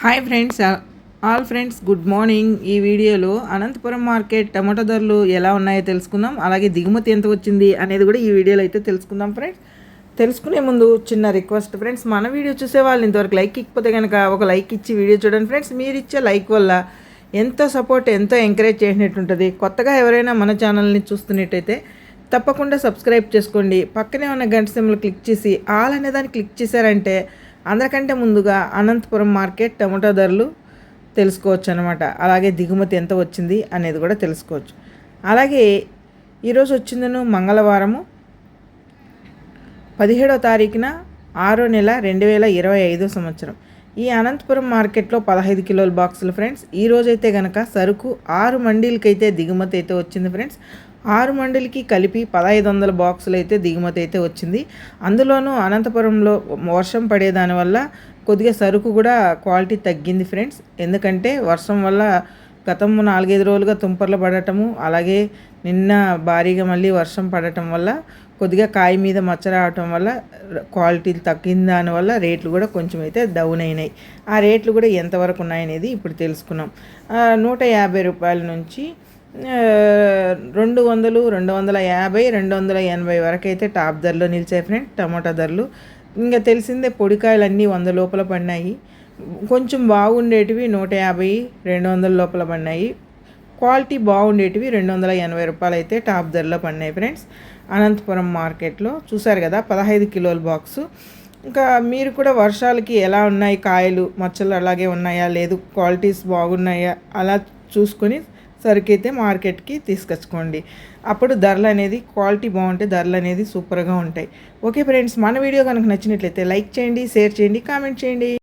Hi friends all friends good morning ఈ వీడియోలో Anantapuram market tomato ధరలు ఎలా ఉన్నాయో తెలుసుకుందాం అలాగే దిగుమతి ఎంత వచ్చింది అనేది కూడా ఈ వీడియోలో అయితే తెలుసుకుందాం ఫ్రెండ్స్ తెలుసుకునే ముందు చిన్న రిక్వెస్ట్ ఫ్రెండ్స్ మన వీడియో చూసే వాళ్ళు ఇంతవరకు లైక్ ఇకపోతే కనుక ఒక లైక్ ఇచ్చి వీడియో చూడండి ఫ్రెండ్స్ మీరు ఇచ్చే లైక్ వల్ల ఎంతో సపోర్ట్ ఎంతో ఎంకరేజ్ చేసినట్టుంటుంది కొత్తగా ఎవరైనా మన ఛానల్ని చూస్తున్నట్టయితే తప్పకుండా సబ్స్క్రైబ్ చేసుకోండి. పక్కనే ఉన్న గంట సింబల్ క్లిక్ చేసి ఆల్ అనే దాన్ని క్లిక్ చేశారంటే అందరికంటే ముందుగా అనంతపురం మార్కెట్ టమాటో ధరలు తెలుసుకోవచ్చు అనమాట అలాగే దిగుమతి ఎంత వచ్చింది అనేది కూడా తెలుసుకోవచ్చు. అలాగే ఈరోజు వచ్చిందను మంగళవారము. పదిహేడో తారీఖున ఆరో నెల రెండు వేల ఇరవై ఐదో సంవత్సరం. ఈ అనంతపురం మార్కెట్లో పదహైదు కిలోల బాక్సులు ఫ్రెండ్స్. ఈ రోజైతే కనుక సరుకు ఆరు మండీలకైతే దిగుమతి అయితే వచ్చింది ఫ్రెండ్స్. ఆరు మండలికి కలిపి పదహైదు వందల బాక్సులు అయితే దిగుమతి అయితే వచ్చింది. అందులోనూ అనంతపురంలో వర్షం పడేదాని వల్ల కొద్దిగా సరుకు కూడా క్వాలిటీ తగ్గింది ఫ్రెండ్స్. ఎందుకంటే వర్షం వల్ల గతం నాలుగైదు రోజులుగా తుంపర్లు పడటము అలాగే నిన్న భారీగా మళ్ళీ వర్షం పడటం వల్ల కొద్దిగా కాయ మీద మచ్చ రావటం వల్ల క్వాలిటీ తగ్గిన దానివల్ల రేట్లు కూడా కొంచెం అయితే డౌన్ అయినాయి. ఆ రేట్లు కూడా ఎంతవరకు ఉన్నాయనేది ఇప్పుడు తెలుసుకున్నాం. నూట యాభై రూపాయల నుంచి రెండు వందలు రెండు వందల యాభై రెండు వందల ఎనభై వరకు అయితే టాప్ ధరలో నిలిచాయి ఫ్రెండ్ టమాటా ధరలు. ఇంకా తెలిసిందే పొడికాయలు అన్నీ వంద లోపల పడినాయి. కొంచెం బాగుండేటివి నూట యాభై రెండు వందల లోపల పడినాయి. క్వాలిటీ బాగుండేటివి రెండు వందల ఎనభై రూపాయలు అయితే టాప్ ధరలో పడినాయి ఫ్రెండ్స్ అనంతపురం మార్కెట్లో చూసారు కదా పదహైదు కిలోల బాక్సు ఇంకా మీరు కూడా వర్షాలకి ఎలా ఉన్నాయి కాయలు మచ్చలు అలాగే ఉన్నాయా లేదు క్వాలిటీస్ బాగున్నాయా అలా చూసుకొని సరికైతే మార్కెట్కి తీసుకొచ్చుకోండి. అప్పుడు ధరలు అనేది క్వాలిటీ బాగుంటే ధరలు అనేది సూపర్గా ఉంటాయి. ఓకే ఫ్రెండ్స్ మన వీడియో కనుక నచ్చినట్లయితే లైక్ చేయండి షేర్ చేయండి కామెంట్ చేయండి.